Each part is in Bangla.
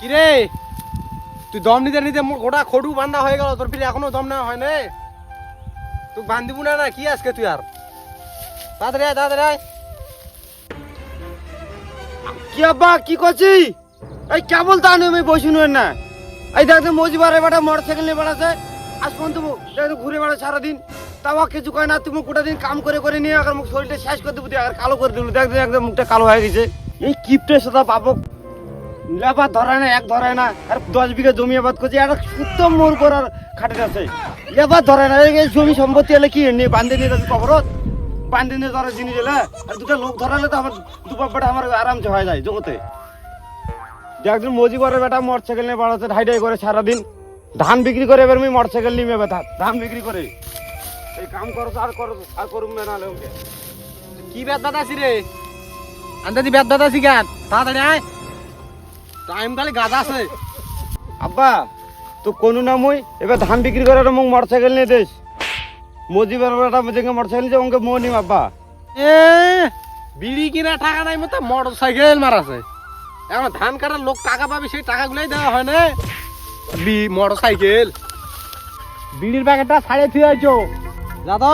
কিরে তুই দম নিতে নিতে গোটা খড়ু বান্ধা হয়ে গেল, তোর ফিরে এখনও দম নেওয়া হয় না। তুই বান্ধিবু না না, কি আজকে তুই আর? তাড়াতাড়ি আয়, তাড়াতাড়ি কি আব্বা, কি করছি এই কেবল তা আমি বসি নুয়েন না। এই দেখতে মজিবার এবারে মোটর সাইকেল নিয়ে বেড়াচ্ছে। আজ পর্যন্ত দেখতে ঘুরে বেড়া সারাদিন। তাও কিছু কয় না, তুমি গোটা দিন কাম করে করে নিয়ে আবার মুখ শরীরটা শেষ করে দেবো আর কালো করে দিল দেখতে একদম মুখটা কালো হয়ে গেছে। এই কিপটের সাথে বাবক লেবার ধরায় না, এক ধরায় না, আর দশ বিঘা জমি আবাদ করছে, একটা সুত্ত মোর করার খাটে আছে। লেবার ধরায় না, এই জমি সম্পত্তি এলে কি নিয়ে বান্ধে নিয়ে যাচ্ছে কবরত? বান্ধে নিয়ে ধরার জিনিস এলে? আর দুটা লোক ধরালে তো আমার দুপাপটা আমার আরামসে হয়ে যায় জগতে। যে একজন মজি করে বেটা মোটর সাইকেল নিয়ে বাড়াচ্ছে ঢাইডাই করে সারাদিন। ধান বিক্রি করে এবার আমি মোটর সাইকেল নিয়ে বেতা ধান। বিক্রি করে? এই কাম করো আর করো আর করুম না ওকে। কি ব্যাত দাদাছি রে? আনতে দি ব্যাত দাদাছি কেন? তাড়াতাড়ি আয়। টাইম খালি গাদা আছে। আব্বা তো কোনো না মুই এবার ধান বিক্রি করে মোক মোটর সাইকেল নিয়ে দেশ। মজি বেটা যেকে মোটর সাইকেল ওকে মো নিম আব্বা। এ বিড়ি কিনা টাকা নাই মতো মোটর সাইকেল মারাছে। এখন ধান কাটার লোক টাকা পাবে সেই টাকাগুলোই দেওয়া হয় না। বি মোটর সাইকেল বিড়ির প্যাকেটটা ছাড়ে থুয়ে আইছো। যা তো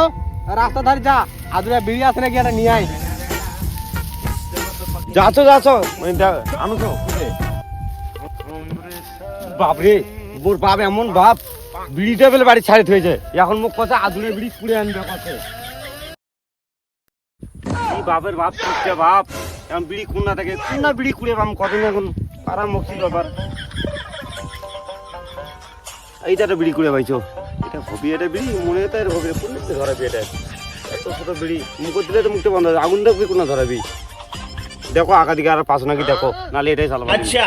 রাস্তা ধারে যা। আদুরা বিড়ি আছে নাকি একটা নিয়ে আয়। যাচ্ছ যাচ্ছ। আনুছো বাপরে মোর বাপ এমন বাপ। বিড়িটা বেলে বাড়ি ছাড়ে থয়েছে। এখন মুখ কথা আদুরে বিড়ি কুড়ে আনবে কথা বাপের বাপ বাপ। এখন বিড়ি কুন্না থেকে কুন্না বিড়ি কুড়ে পাম কতদিন এখন পাড়ার মুক্তি ব্যাপার। এইটা একটা বিড়ি কুড়ে পাইছো। এটা হবি এটা বিড়ি? মনে হতো এর হবি কোন ধরাবি এটা? এত ছোট বিড়ি মুখ দিলে তো মুখটা বন্ধ আগুন দেখবি কোন ধরাবি? দেখো আঁকা দিকে আর পাশ নাকি দেখো নালে এটাই চালাবো। আচ্ছা।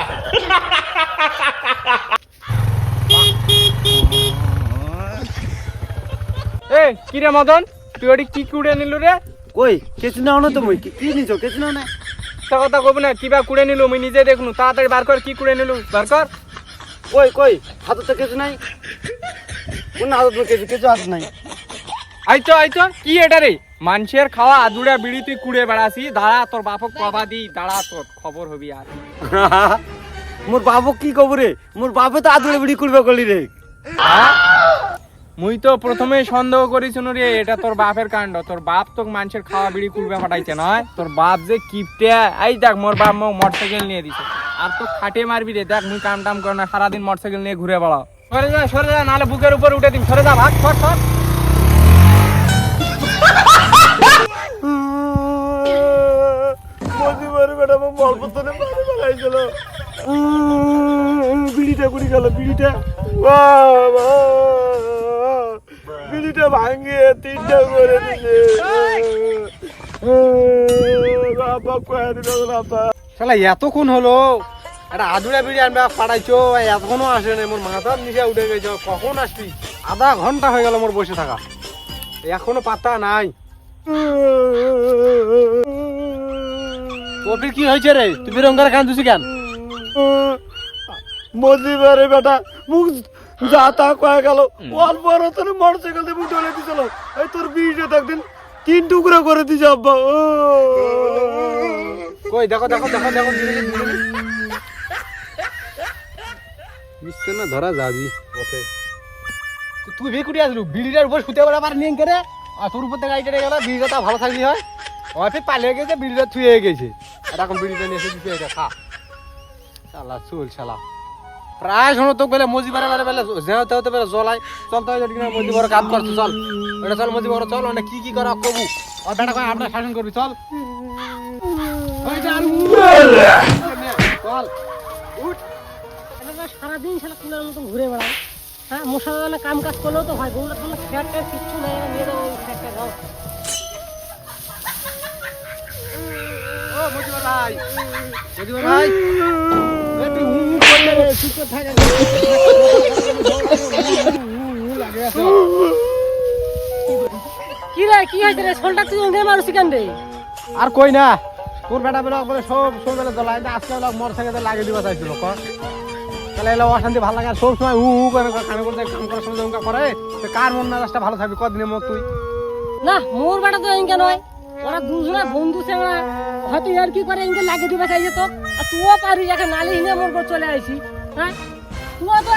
এ কি রে মদন তুই ওটি কি কুড়ে নিল রে? কই কেছু নাও না তো মই কি কি নিছো কেছু নাও না? তা কথা কব না কিবা কুড়ে নিল মুই নিজে দেখনু তাড়াতাড়ি বার কর কি কুড়ে নিল বার কর। কই কই হাতে তো কেছু নাই? কোন হাতে তো কিছু কেছু হাত নাই? আইতো আইতো কি এটা রে? মানুষের খাওয়া আদুড়া বিড়ি তুই কুড়ে বেড়াসি। দাঁড়া তোর বাপক কবা দি দাঁড়া তোর খবর হবি আর। মোর বাবু কি কব রে? মোর বাপে তো আদুরে বিড়ি করবে কলি রে। মুই তো প্রথমে সন্দেহ করেছিল রে এটা তোর বাপের কাণ্ড। তোর বাপ তোর মানুষের খাওয়া বিড়ি কুড়বে ফাটাইছে নয়? তোর বাপ যে কিপটে, এই দেখ, মোর বাপ মোক মোটরসাইকেল নিয়ে দিছে। আর তো খাটে মারবি রে, দেখ, মুই কাম টাম করে না, সারাদিন মোটরসাইকেল নিয়ে ঘুরে বেড়াও। সরে যা সরে যা, নাহলে বুকের উপর উঠে দিম সরে যা, ভাগ, সর সর। বিড়িটা কুড়ি গেল, বিড়িটা। বাবা। বিড়িটা ভাঙিয়ে তিনটা করে দিছে বাবা কয়ে দিল বাবা শালা এতক্ষণ হলো একটা আদুরা বিড়ি আনবা পাঠাইছো এতক্ষণও আসে না মোর মাথার নিচে উঠে গেছে কখন আসবি? আধা ঘণ্টা হয়ে গেল মোর বসে থাকা। এখনও পাতা নাই। কপির কি হয়েছে রে? তুই বিরঙ্গার কান? দুছি কেন মজিবারে বেটা মুখ যা তা কয়ে গেল। অল্প তোর মোটর সাইকেল দিয়ে মুখ ঢলে দিছিল এই তোর বিড়িটা একদিন তিন টুকরো করে দিছে আব্বা। ও। কই দেখো দেখো দেখো দেখো। মিশছে না ধরা যাবি ওকে তুই বেকুটি আসলু বিড়িটার উপর শুতে পারা পার নিয়ে করে আর তোর উপর থেকে গাড়িটা গেল বিড়িটা ভালো থাকলি হয়। ওতে পালিয়ে গেছে বিড়িটা থুয়ে গেছে। আর এখন বিড়িটা নিয়ে এসে দিতে এটা খা। শালা চল শালা। প্রায় শোনো তো বেলে মজি বারে বারে বেলে যেতে হতে বেলে জলাই। চলতে হয় যদি মজি বড় কাজ করছে চল। এটা চল মজি বড় চল ওটা কি কি করা কবু? ও বেটা কয় আমরা শাসন করবি চল। ওই চল। চল এবার সারাদিন শালা কুলার মতন ঘুরে বেড়ায়। হ্যাঁ মশা দানা কাম কাজ করলেও তো হয় গরুটা কোনো ফ্যাট ট্যাট কিচ্ছু নেই এরা নিয়ে যাব ফ্যাট ট্যাট যাও। ও মজিবর ভাই মজিবর ভাই কি রে কি হয়েছে রে? শোলটা তুই ওখানে মারুছি কেন রে? আর কই না তোর বেটা বেলা বলে সব বেলা জ্বলাই না আজকে বেলা মোর থেকে লাগিয়ে দিবা চাইছিল কর তাহলে এলে অশান্তি ভালো লাগে সব সময় উ উ করে কানে করতে কাম করার সময় করে কার মন মেজাজটা ভালো থাকবে? কদিনের মত তুই? না মোর বেটা তো এনকে নয়। ওরা বন্ধু হয়তো আর কি করে এনকে লাগিয়ে দিবে চাইছে তো আর তুইও পারিস একে নালিশ নিয়ে মোর ঘর চলে আইছি হ্যাঁ? তুইও তো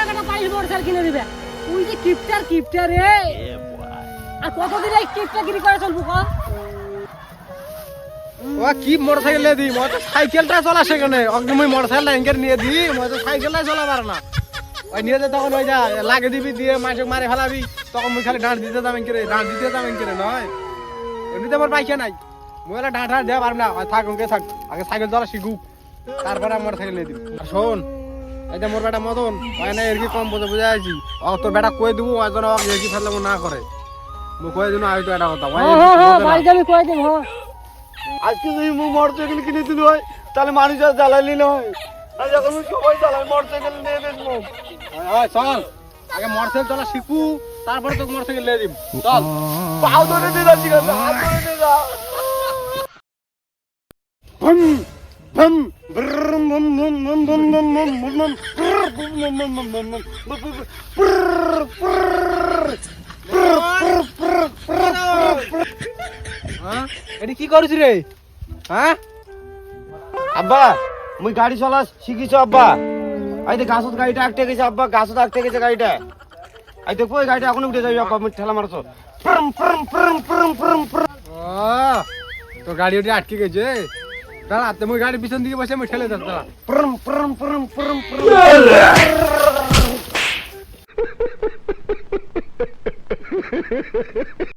কিনে দিবে। তুই যে কিপটার কিপটার রে। আর কতদিন এই কিপটাগিরি করে চলবো ও কি দিই মই তো সাইকেলটা চলা সেখানে অগ্নি মুই মোটর সাইকেলটা এঙ্কের নিয়ে দিই মই তো সাইকেলটাই চলা পারে না। ওই নিয়ে যে তখন ওই যা লাগে দিবি, দিয়ে মাসে মারে ফেলাবি। তখন মুই খালি ডাঁট দিতে যাবেন করে ডাঁট দিতে যাবেন করে নয়? এমনিতে আমার বাইকে নাই। মুই এলা ডাঁট দেওয়া পারব না। থাক ওকে থাক। আগে সাইকেল চলা শিখুক। তারপরে মোটর সাইকেল নিয়ে দিবি। আর শোন এই মোর বেটা মতন ওই না এর কি কম বোঝা বুঝা আছি ও তোর বেটা কয়ে দেবো ওই জন্য ওকে এর কি ফেললে না করে। মুই কয়ে দিন এটা কথা। হ্যাঁ হ্যাঁ হ্যাঁ। বাড়িতে আমি কয়ে দিব হ্যাঁ। আজকে যদি মুই মোটর সাইকেল কিনে দিল হয় তাহলে মানুষ আর জ্বালালি নয় আর যখন সবাই চালাই মোটর সাইকেল নিয়ে বেচবো চল। আগে মোটরসাইকেল চলা শিখু। তারপরে দিব চল পাও ধরে দিয়ে যাচ্ছি হাত ধরে দিয়ে যা ভম ভম ব্রম ভম ভম ভম ভম ভম ভম ভম ভম ব্রর ভম ভম ভম ভম ভম ভম ভম ভম ব্রর ব্রর হ্যাঁ এটি কি করিস রে হ্যাঁ আব্বা মুই গাড়ি চলা শিখিছ আব্বা আই দেখ গাছত গাড়িটা আটকে গেছে আব্বা গাছত আটকে গেছে গাড়িটা আই দেখো এই গাড়িটা এখন উঠে যাবি ঠেলা মারছো। প্রম প্রম প্রম প্রম প্রম তো গাড়ি ওটি আটকে গেছে। দাঁড়া তো মুই গাড়ি পিছন দিকে বসে আমি ঠেলে যাস দাঁড়া। প্রম প্রম প্রম প্রম প্রম